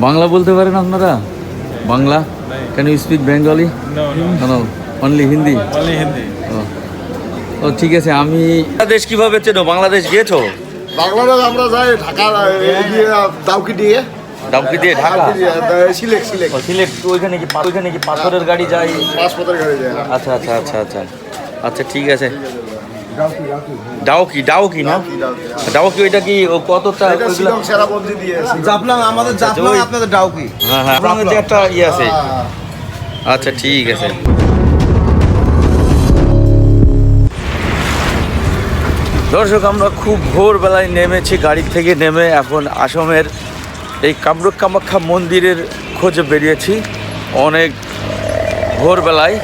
বাংলা বলতে পারেন আপনারা? Bangla? Can you speak Bengali No, no. No only Hindi Only Hindi. ও। ঠিক আছে আমি বাংলাদেশ কীভাবে চেনো? বাংলাদেশ গিয়েছো? বাংলাদেশ আমরা যাই ঢাকা দাউকি দিয়ে। ডাউকি দিয়ে ঢাকা? দাউকি দিয়ে, দা- সিলেট সিলেট। সিলেট ওইখানে কি ওইখানে কি পাথরের গাড়ি যায়? পাসপোর্টের গাড়ি যায়। আচ্ছা আচ্ছা আচ্ছা আচ্ছা। আচ্ছা ঠিক আছে। ডাউকি ডাউকি। না। ডাউকি ওইটা কি ও কতটা জাফলং আমাদের জাফলং আপনাদের ডাউকি। হ্যাঁ হ্যাঁ আপনাদের একটা ইয়ে আছে। আচ্ছা ঠিক আছে। দর্শক আমরা খুব ভোরবেলায় নেমেছি গাড়ি থেকে নেমে এখন আসামের এই কামরূপ কামাখ্যা মন্দিরের খোঁজে বেরিয়েছি। অনেক ভোরবেলায়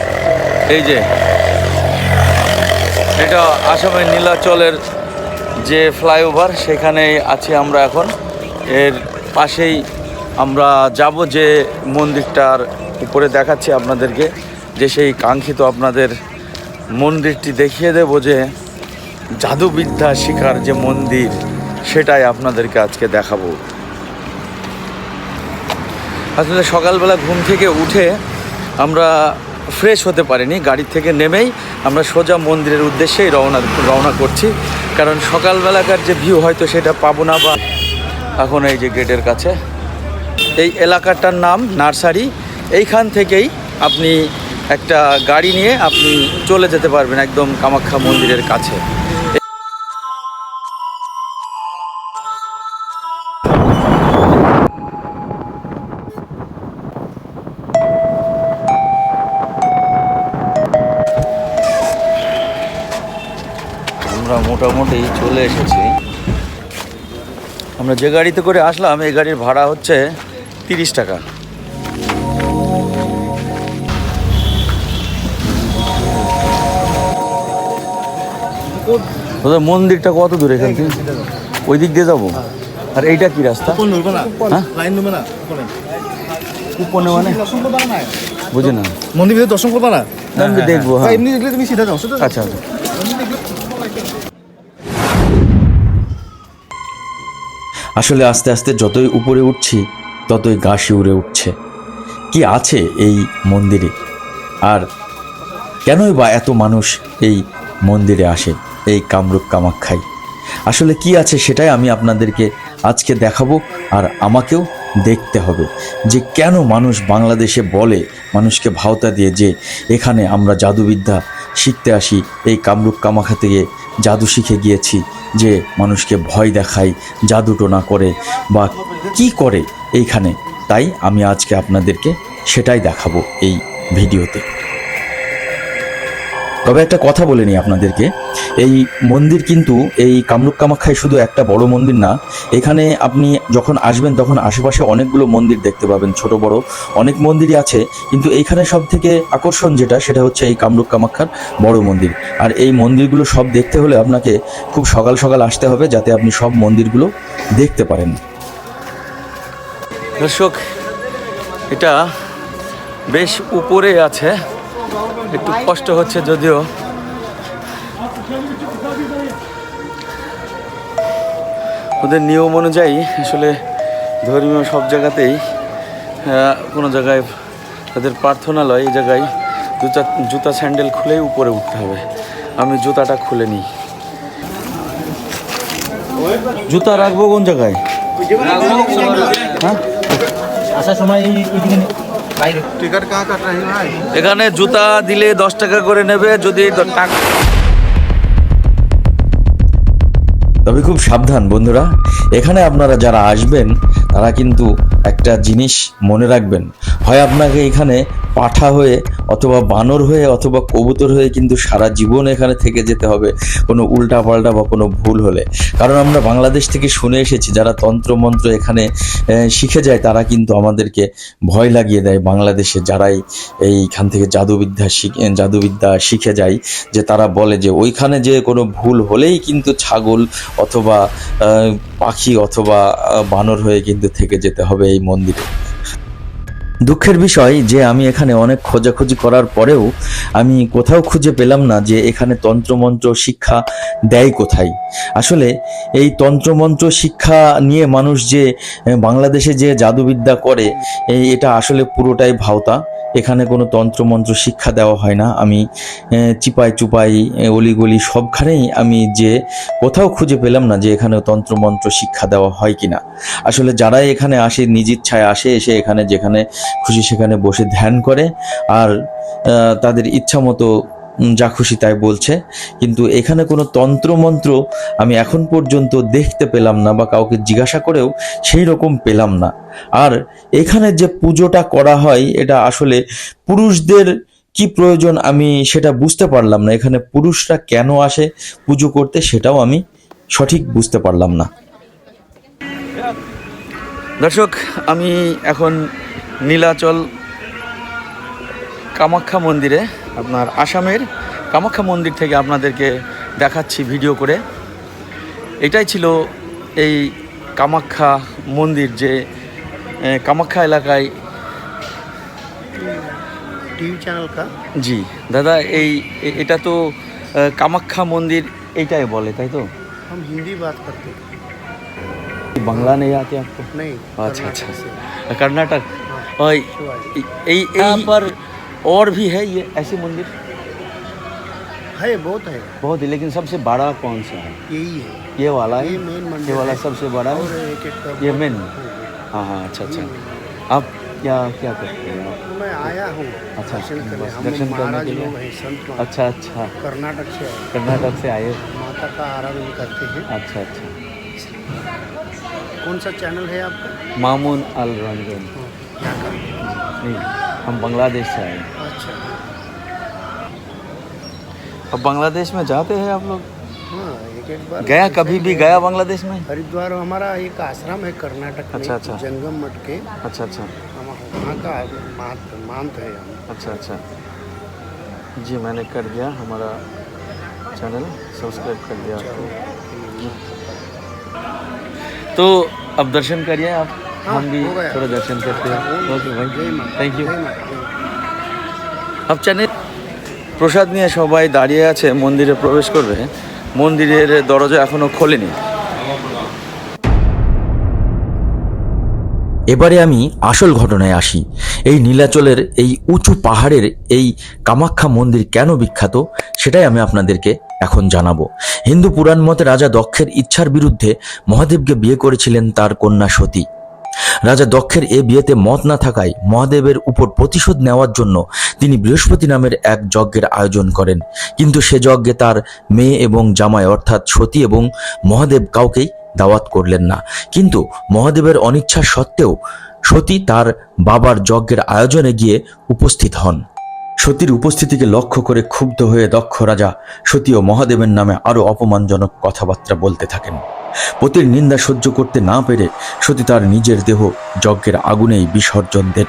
এই যে এটা আসামের নীলাচলের যে ফ্লাইওভার সেখানে আছি আমরা এখন। এর পাশেই আমরা যাব যে মন্দিরটার উপরে দেখাচ্ছি আপনাদেরকে, যে সেই কাঙ্ক্ষিত আপনাদের মন্দিরটি দেখিয়ে দেব যে জাদুবিদ্যা শিকার যে মন্দির, সেটাই আপনাদেরকে আজকে দেখাবো। আসলে সকালবেলা ঘুম থেকে উঠে আমরা ফ্রেশ হতে পারিনি। গাড়ি থেকে নেমেই আমরা সোজা মন্দিরের উদ্দেশ্যেই রওনা রওনা করছি। কারণ সকালবেলাকার যে ভিউ হয়তো সেটা পাবো না বা এখন এই যে গেটের কাছে। এই এলাকাটার নাম নার্সারি। এইখান থেকেই আপনি একটা গাড়ি নিয়ে আপনি চলে যেতে পারবেন একদম কামাখ্যা মন্দিরের কাছে। মোটামুটি চলে এসেছি। আমরা যে গাড়িতে করে আসলাম এই গাড়ির ভাড়া হচ্ছে তিরিশ টাকা। মন্দিরটা কত দূর এখান থেকে? ওই দিক দিয়ে যাব? আর এইটা কি রাস্তা? কোন নুরবে না। হ্যাঁ? মানে? বুঝি না। মন্দির দর্শন করবা না? দেখব হ্যাঁ। সিধা যাও আচ্ছা আচ্ছা। আসলে আস্তে আস্তে যতই উপরে উঠছি, ততই গা শিউরে উঠছে। কি আছে এই মন্দিরে? আর কেনই বা এত মানুষ এই মন্দিরে আসে, এই কামরূপ কামাখ্যায়? আসলে কি আছে সেটাই আমি আপনাদেরকে আজকে দেখাবো আর আমাকেও দেখতে হবে যে কেন মানুষ বাংলাদেশে বলে, মানুষকে ভাওতা দিয়ে যে এখানে আমরা জাদুবিদ্যা শিখতে আসি, এই কামরূপ কামাখ্যা থেকে জাদু শিখে গিয়েছি যে মানুষকে ভয় দেখায় জাদুটোনা করে বা কি করে এইখানে। তাই আমি আজকে আপনাদেরকে সেটাই দেখাবো এই ভিডিওতে। তবে একটা কথা বলে নিই আপনাদেরকে। এই মন্দির কিন্তু এই কামরূপ কামাখ্যায় শুধু একটা বড় মন্দির না, এখানে আপনি যখন আসবেন তখন আশেপাশে অনেকগুলো মন্দির দেখতে পাবেন, ছোট, বড়। অনেক মন্দিরই আছে, কিন্তু এইখানে সব থেকে আকর্ষণ যেটা, সেটা হচ্ছে এই কামরূপ কামাখ্যার বড় মন্দির। আর এই মন্দিরগুলো সব দেখতে হলে আপনাকে খুব সকাল সকাল আসতে হবে, যাতে আপনি সব মন্দিরগুলো দেখতে পারেন। দর্শক, এটা বেশ উপরে আছে। একটু কষ্ট হচ্ছে যদিও। ওদের নিয়ম অনুযায়ী আসলে ধর্মীয় সব জায়গাতেই কোনো জায়গায় তাদের প্রার্থনালয় এই জায়গায় জুতা জুতা স্যান্ডেল খুলেই উপরে উঠতে হবে। আমি জুতাটা খুলে নিই। জুতা রাখব কোন জায়গায়? হ্যাঁ? আসার সময় এখানে জুতা দিলে দশ টাকা করে নেবে যদি তবে খুব সাবধান বন্ধুরা। এখানে আপনারা যারা আসবেন তারা কিন্তু একটা জিনিস মনে রাখবেন। হয় আপনাকে এখানে পাঠা হয়ে অথবা বানর হয়ে অথবা কবুতর হয়ে কিন্তু সারা জীবন এখানে থেকে যেতে হবে কোনো উল্টা পাল্টা বা কোনো ভুল হলে। কারণ আমরা বাংলাদেশ থেকে শুনে এসেছি যারা তন্ত্রমন্ত্র এখানে শিখে যায় তারা কিন্তু আমাদেরকে ভয় লাগিয়ে দেয় বাংলাদেশে যারাই এইখান থেকে জাদুবিদ্যা শিখে জাদুবিদ্যা শিখে যায় যে তারা বলে যে ওইখানে যে কোনো ভুল হলেই কিন্তু ছাগল অথবা আহ, পাখি অথবা বানর হয়ে কিন্তু থেকে যেতে হবে এই মন্দিরে। দুঃখের বিষয় যে আমি এখানে অনেক খোঁজাখুঁজি করার পরেও আমি কোথাও খুঁজে পেলাম না যে এখানে তন্ত্রমন্ত্র শিক্ষা দেয় কোথায়। আসলে এই তন্ত্রমন্ত্র শিক্ষা নিয়ে মানুষ যে বাংলাদেশে যে জাদুবিদ্যা করে এটা আসলে পুরোটাই ভাওতা। এখানে কোনো তন্ত্রমন্ত্র শিক্ষা দেওয়া হয় না। আমি চিপাই চুপাই অলিগলি সবখানেই আমি যে কোথাও খুঁজে পেলাম না যে এখানে তন্ত্রমন্ত্র শিক্ষা দেওয়া হয় কিনা। আসলে যারাই এখানে আসে, নিজ ইচ্ছায় আসে, এসে এখানে যেখানে খুশি সেখানে বসে ধ্যান করে আর তাদের ইচ্ছা মতো যা খুশি তাই বলছে। কিন্তু এখানে কোনো তন্ত্রমন্ত্র আমি এখন পর্যন্ত দেখতে পেলাম না বা কাউকে জিজ্ঞাসা করেও সেই রকম পেলাম না। আর এখানে যে পুজোটা করা হয়, এটা আসলে পুরুষদের কি প্রয়োজন আমি সেটা বুঝতে পারলাম না। এখানে পুরুষরা কেন আসে পুজো করতে সেটাও আমি সঠিক বুঝতে পারলাম না। দর্শক, আমি এখন নীলাচল কামাখ্যা মন্দিরে আপনার আসামের কামাখ্যা মন্দির থেকে আপনাদেরকে দেখাচ্ছি ভিডিও করে এটাই ছিল এই কামাখ্যা মন্দির যে এ, কামাখ্যা এলাকায় टीवी चैनल का জি দাদা এই এ- এটা তো আহ, কামাখ্যা মন্দির এইটাই বলে তাই তো हम हिंदी बात करते हैं বাংলা নেই আতে আপকো नहीं अच्छा, कर्नाटक अच्छा। से। कर्नाटक और यहाँ पर और भी है ये ऐसे मंदिर? है बहुत है। बहुत है लेकिन सबसे बड़ा कौन सा है? यही है। ये वाला है? ये मेन मंदिर ये वाला सबसे बड़ा है? ये मेन? हाँ, हाँ हाँ अच्छा अच्छा। आप क्या क्या करते हैं? आप? मैं आया हूँ अच्छा, दर्शन करने के लिए? लोग हैं संत महाराज। अच्छा अच्छा। कर्नाटक से कर्नाटक से आए। माता का आराधना करते हैं। अच्छा अच्छा। कौन सा चैनल है आपका? मामून अल रंजन का नहीं हम बांग्लादेश से आए अच्छा। अब बांग्लादेश में जाते हैं आप लोग? हाँ एक एक बार गया कभी भी गया बांग्लादेश में? हरिद्वार हमारा एक आश्रम है कर्नाटक अच्छा, में अच्छा। जंगम मठ के। अच्छा अच्छा। हम वहाँ का महंत महंत है हम। अच्छा अच्छा। जी मैंने कर दिया हमारा चैनल। सब्सक्राइब कर दिया आपको। तो अब दर्शन करिए आप। हम भी हो गया। थोड़ा दर्शन करते हैं ओके जय भाई माता थैंक यू जय माता जय माता। अब চ্যানেল প্রসাদ নিয়ে সবাই দাঁড়িয়ে আছে মন্দিরে প্রবেশ করবে মন্দিরের দরজা এখনো খোলেনি এবারে আমি আসল ঘটনায় আসি এই নীলাচলের এই উঁচু পাহাড়ের এই কামাখ্যা মন্দির কেন বিখ্যাত সেটাই আমি আপনাদেরকে এখন জানাবো হিন্দু পুরাণ মতে রাজা দক্ষের ইচ্ছার বিরুদ্ধে মহাদেবকে বিয়ে করেছিলেন তার কন্যা সতী রাজা দক্ষের এ বিয়েতে মত না থাকায় মহাদেবের উপর প্রতিশোধ নেওয়ার জন্য তিনি বৃহস্পতি নামের এক যজ্ঞের আয়োজন করেন। কিন্তু সে যজ্ঞে তার মেয়ে এবং জামাই অর্থাৎ সতী এবং মহাদেব কাউকেই দাওয়াত করলেন না। কিন্তু মহাদেবের অনিচ্ছা সত্ত্বেও সতী তার বাবার যজ্ঞের আয়োজনে গিয়ে উপস্থিত হন। সতীর উপস্থিতিকে লক্ষ্য করে ক্ষুব্ধ হয়ে দক্ষ রাজা সতী ও মহাদেবের নামে আরও অপমানজনক কথাবার্তা বলতে থাকেন। পতির নিন্দা সহ্য করতে না পেরে সতী তার নিজের দেহ যজ্ঞের আগুনেই বিসর্জন দেন।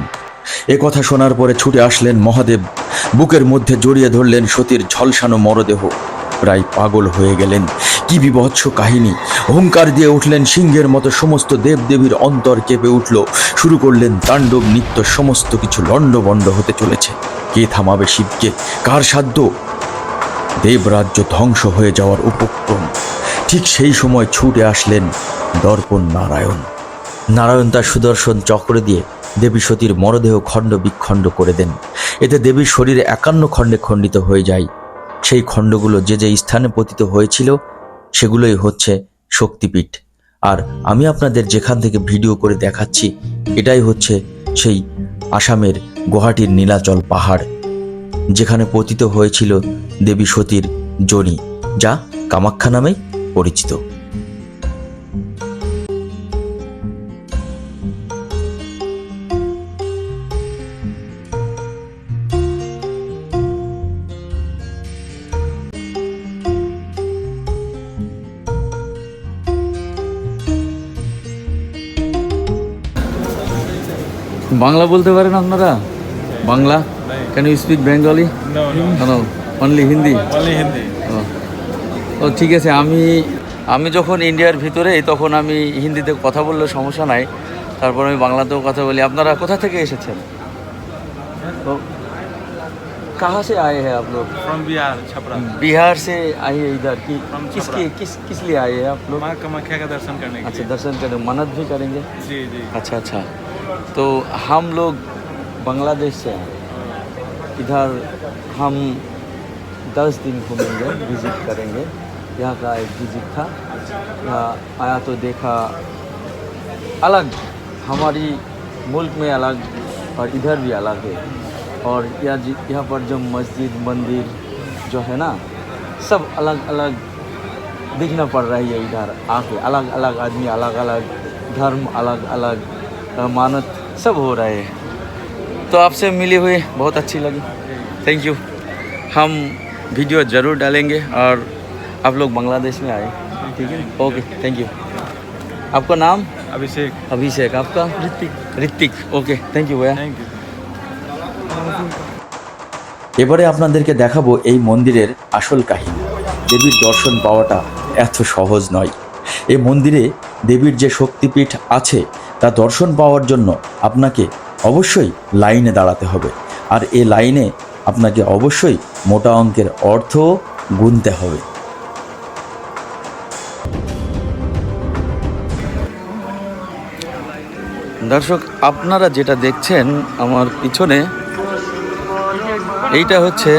এ কথা শোনার পরে ছুটে আসলেন মহাদেব। বুকের মধ্যে জড়িয়ে ধরলেন সতীর ঝলসানো মরদেহ। প্রায় পাগল হয়ে গেলেন। কি বিভৎস কাহিনী। হুঙ্কার দিয়ে উঠলেন সিংহের মতো সমস্ত দেবদেবীর অন্তর কেঁপে উঠল। শুরু করলেন তাণ্ডব নিত্য সমস্ত কিছু লণ্ডবণ্ড হতে চলেছে। কে থামাবে শিবকে? কার সাধ্য? দেবরাজ্য ধ্বংস হয়ে যাওয়ার উপক্রম। ঠিক সেই সময় ছুটে আসলেন দর্পণ নারায়ণ। নারায়ণ তার সুদর্শন চক্র দিয়ে দেবী সতীর মরদেহ খণ্ড বিখণ্ড করে দেন। এতে দেবীর শরীরে একান্ন খণ্ডে খণ্ডিত হয়ে যায়। সেই খণ্ডগুলো যে যে স্থানে পতিত হয়েছিল, সেগুলোই হচ্ছে শক্তিপীঠ। আর আমি আপনাদের যেখান থেকে ভিডিও করে দেখাচ্ছি, এটাই হচ্ছে সেই আসামের গুয়াহাটির নীলাচল পাহাড়, যেখানে পতিত হয়েছিল দেবী সতীর জনি, যা কামাখ্যা নামেই পরিচিত। বাংলা বলতে পারেন আপনারা? Bangla? Can you speak Bengali only Hindi Only Hindi. ও ও ঠিক আছে আমি আমি যখন ইন্ডিয়ার ভিতরে তখন আমি হিন্দিতে কথা বললে সমস্যা নাই তারপর আমি বাংলাতেও কথা বলি আপনারা কোথা থেকে এসেছেন तो कहाँ से आए हैं आप लोग फ्रॉम बिहार छपरा बिहार से आए हैं इधर की From किसके छपरा। किस किस लिए आए हैं आप लोग माँ कामाख्या का दर्शन करने के अच्छा लिए दर्शन करें मन्नत भी करेंगे जी जी अच्छा अच्छा तो हम लोग बांग्लादेश से हैं इधर हम दस दिन घूमेंगे विजिट करेंगे यहाँ का एक विज़िट था। यहाँ आया तो देखा अलग, हमारी मुल्क में अलग और इधर भी अलग है। और यहाँ यहाँ पर जो मस्जिद, मंदिर जो है ना, सब अलग अलग दिखना पड़ रही है इधर आके। अलग अलग आदमी अलग अलग धर्म अलग अलग मानत सब हो रहे हैं। तो आपसे मिली हुई बहुत अच्छी लगी। थैंक यू हम वीडियो ज़रूर डालेंगे और आप लोग बांग्लादेश में आए ठीक है ओके थैंक यू आपका नाम अभिषेक अभिषेक आपका Hrithik Hrithik okay thank you भैया थैंक यू এবারে আপনাদেরকে দেখাবো এই মন্দিরের আসল কাহিনী দেবীর দর্শন পাওয়াটা এত সহজ নয় এই মন্দিরে দেবীর যে শক্তিপীঠ আছে তা দর্শন পাওয়ার জন্য আপনাকে অবশ্যই লাইনে দাঁড়াতে হবে আর এই লাইনে আপনাকে অবশ্যই মোটা অঙ্কের অর্থ গুনতে হবে দর্শক আপনারা যেটা দেখছেন আমার পিছনে এইটা হচ্ছে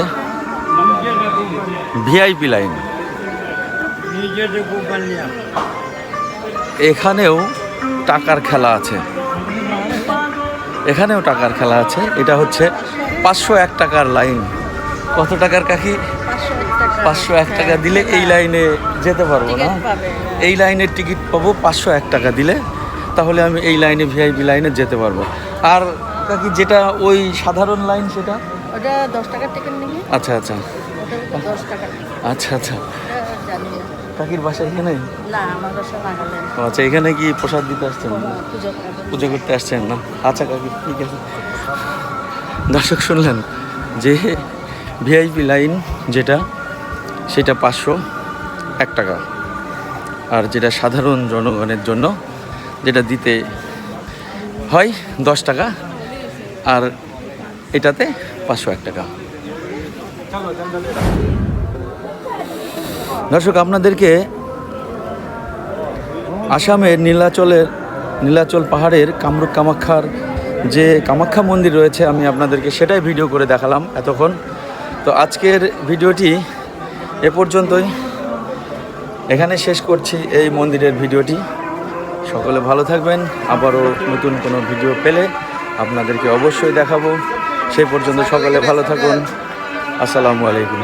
ভিআইপি লাইন। এখানেও টাকার খেলা আছে। এখানেও টাকার খেলা আছে। এটা হচ্ছে পাঁচশো এক টাকার লাইন। কত টাকার কাকি? পাঁচশো এক টাকা দিলে এই লাইনে যেতে পারব না। এই লাইনের টিকিট পাবো পাঁচশো এক টাকা দিলে। তাহলে আমি এই লাইনে ভিআইপি লাইনে যেতে পারব। আর কাকি যেটা ওই সাধারণ লাইন সেটা? ওটা দশ টাকার টিকিট নেবে। আচ্ছা আচ্ছা। দশ টাকা আচ্ছা আচ্ছা। কাকির বাসা এখানে? না আমার বাসা নাগাল্যান্ড। আচ্ছা এখানে কি প্রসাদ দিতে আসছেন? পুজো করতে আসছেন। না? আচ্ছা কাকি ঠিক আছে। দর্শক শুনলেন যে ভিআইপি লাইন যেটা সেটা পাঁচশো এক টাকা। আর যেটা সাধারণ জনগণের জন্য যেটা দিতে হয় দশ টাকা, আর এটাতে পাঁচশো এক টাকা। দর্শক, আপনাদেরকে আসামের নীলাচলের, নীলাচল পাহাড়ের কামরূপ কামাখ্যার যে কামাখ্যা মন্দির রয়েছে, আমি আপনাদেরকে সেটাই ভিডিও করে দেখালাম এতক্ষণ। তো আজকের ভিডিওটি এ পর্যন্তই। এখানে শেষ করছি এই মন্দিরের ভিডিওটি। সকলে ভালো থাকবেন। আবারও নতুন কোনো ভিডিও পেলে আপনাদেরকে অবশ্যই দেখাবো। সেই পর্যন্ত সকলে ভালো থাকুন। আসসালামু আলাইকুম।